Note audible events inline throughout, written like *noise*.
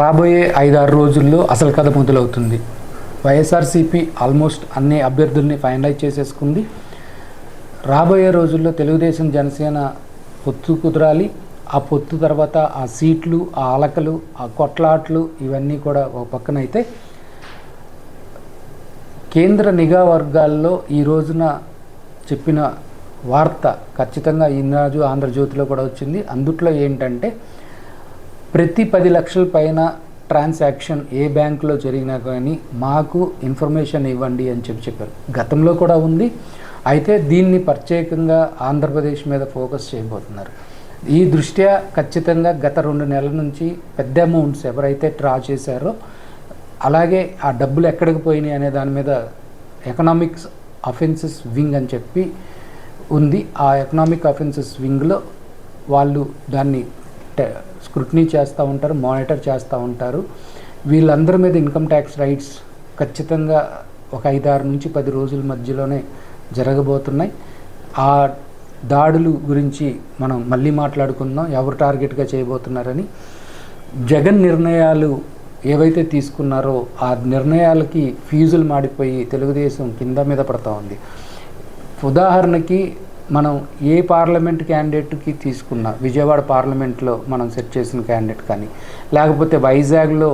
రాబోయే ఐదారు రోజుల్లో అసలు కథ మొదలవుతుంది. వైఎస్ఆర్సీపీ ఆల్మోస్ట్ అన్ని అభ్యర్థుల్ని ఫైనలైజ్ చేసేసుకుంది. రాబోయే రోజుల్లో తెలుగుదేశం జనసేన పొత్తు కుదరాలి. ఆ పొత్తు తర్వాత ఆ సీట్లు ఆ అలకలు ఆ కొట్లాట్లు ఇవన్నీ కూడా ఒక పక్కనైతే కేంద్ర నిఘా వర్గాల్లో ఈ రోజున చెప్పిన వార్త ఖచ్చితంగా ఈనాడు ఆంధ్రజ్యోతిలో కూడా వచ్చింది. అందుట్లో ఏంటంటే ప్రతి పది లక్షల పైన ట్రాన్సాక్షన్ ఏ బ్యాంకులో జరిగినా కానీ మాకు ఇన్ఫర్మేషన్ ఇవ్వండి అని చెప్పి చెప్పారు. గతంలో కూడా ఉంది. అయితే దీన్ని ప్రత్యేకంగా ఆంధ్రప్రదేశ్ మీద ఫోకస్ చేయబోతున్నారు. ఈ దృష్ట్యా ఖచ్చితంగా గత రెండు నెలల నుంచి పెద్ద అమౌంట్స్ ఎవరైతే డ్రా చేశారో అలాగే ఆ డబ్బులు ఎక్కడికి పోయినాయి అనే దాని మీద ఎకనామిక్స్ అఫెన్సెస్ వింగ్ అని చెప్పి ఉంది. ఆ ఎకనామిక్ అఫెన్సెస్ వింగ్లో వాళ్ళు దాన్ని స్క్రూట్నీ చేస్తూ ఉంటారు మానిటర్ చేస్తూ ఉంటారు. వీళ్ళందరి మీద ఇన్కమ్ ట్యాక్స్ రైట్స్ ఖచ్చితంగా ఒక ఐదారు నుంచి పది రోజుల మధ్యలోనే జరగబోతున్నాయి. ఆ దాడులు గురించి మనం మళ్ళీ మాట్లాడుకుందాం. ఎవరు టార్గెట్గా చేయబోతున్నారని. జగన్ నిర్ణయాలు ఏవైతే తీసుకున్నారో ఆ నిర్ణయాలకి ఫీజులు మాడిపోయి తెలుగుదేశం కింద మీద పడతా ఉంది. ఉదాహరణకి మనం ఏ పార్లమెంట్ క్యాండిడేట్కి తీసుకున్నా విజయవాడ పార్లమెంట్లో మనం సెట్ చేసిన క్యాండిడేట్ కానీ లేకపోతే వైజాగ్లో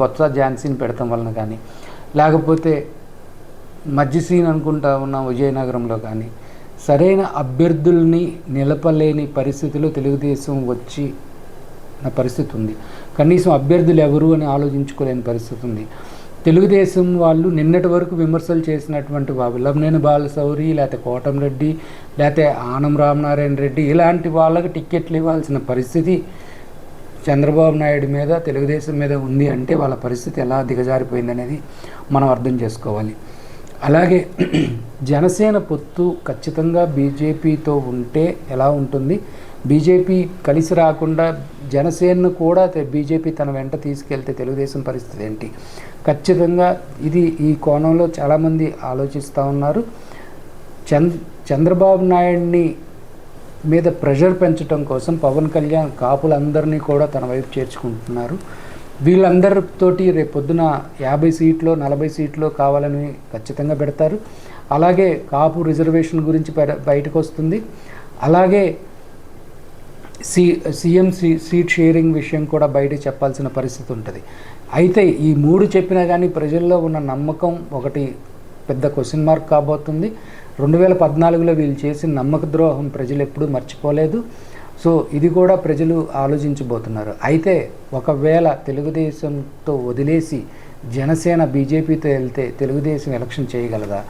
బొత్స ఝాన్సీని పెడతాం వలన కానీ లేకపోతే మధ్య సీన్ అనుకుంటా ఉన్న విజయనగరంలో కానీ సరైన అభ్యర్థుల్ని నిలపలేని పరిస్థితిలో తెలుగుదేశం వచ్చి నా పరిస్థితి ఉంది. కనీసం అభ్యర్థులు ఎవరు అని ఆలోచించుకోలేని పరిస్థితి ఉంది. తెలుగుదేశం వాళ్ళు నిన్నటి వరకు విమర్శలు చేసినటువంటి వా- బాలశౌరి లేకపోతే కోటంరెడ్డి లేకపోతే ఆనం రామనారాయణ రెడ్డి ఇలాంటి వాళ్ళకి టిక్కెట్లు ఇవ్వాల్సిన పరిస్థితి చంద్రబాబు నాయుడు మీద తెలుగుదేశం మీద ఉంది అంటే వాళ్ళ పరిస్థితి ఎలా దిగజారిపోయిందనేది మనం అర్థం చేసుకోవాలి. అలాగే *clears throat* జనసేన పొత్తు ఖచ్చితంగా బీజేపీతో ఉంటే ఎలా ఉంటుంది? బీజేపీ కలిసి రాకుండా జనసేనను కూడా బీజేపీ తన వెంట తీసుకెళ్తే తెలుగుదేశం పరిస్థితి ఏంటి? ఖచ్చితంగా ఇది ఈ కోణంలో చాలామంది ఆలోచిస్తూ ఉన్నారు. చంద్ చంద్రబాబు నాయుడిని మీద ప్రెషర్ పెంచడం కోసం పవన్ కళ్యాణ్ కాపులందరినీ కూడా తన వైపు చేర్చుకుంటున్నారు. వీళ్ళందరితోటి రేపు పొద్దున యాభై సీట్లు నలభై సీట్లు కావాలని ఖచ్చితంగా పెడతారు. అలాగే కాపు రిజర్వేషన్ గురించి బయటకు వస్తుంది అలాగే C CM C seat sharing విషయం కూడా బయట చెప్పాల్సిన పరిస్థితి ఉంటుంది. అయితే ఈ మూడు చెప్పినా కానీ ప్రజల్లో ఉన్న నమ్మకం ఒకటి పెద్ద క్వశ్చన్ మార్క్ కాబోతుంది. రెండు వేల పద్నాలుగులో వీళ్ళు చేసిన నమ్మక ద్రోహం ప్రజలు ఎప్పుడూ మర్చిపోలేదు. సో ఇది కూడా ప్రజలు ఆలోచించబోతున్నారు. అయితే ఒకవేళ తెలుగుదేశంతో వదిలేసి జనసేన బీజేపీతో వెళ్తే తెలుగుదేశం ఎలక్షన్ చేయగలదా?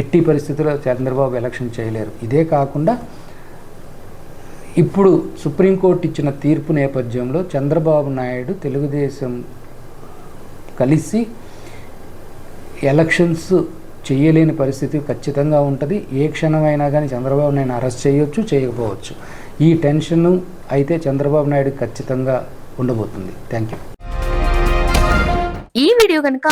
ఎట్టి పరిస్థితుల్లో చంద్రబాబు ఎలక్షన్ చేయలేరు. ఇదే కాకుండా ఇప్పుడు సుప్రీంకోర్టు ఇచ్చిన తీర్పు నేపథ్యంలో చంద్రబాబు నాయుడు తెలుగుదేశం కలిసి ఎలక్షన్స్ చేయలేని పరిస్థితి ఖచ్చితంగా ఉంటుంది. ఏ క్షణమైనా కానీ చంద్రబాబు నాయుడు అరెస్ట్ చేయొచ్చు చేయకపోవచ్చు. ఈ టెన్షన్ అయితే చంద్రబాబు నాయుడు ఖచ్చితంగా ఉండబోతుంది. థ్యాంక్ యూ ఈ వీడియో కనుక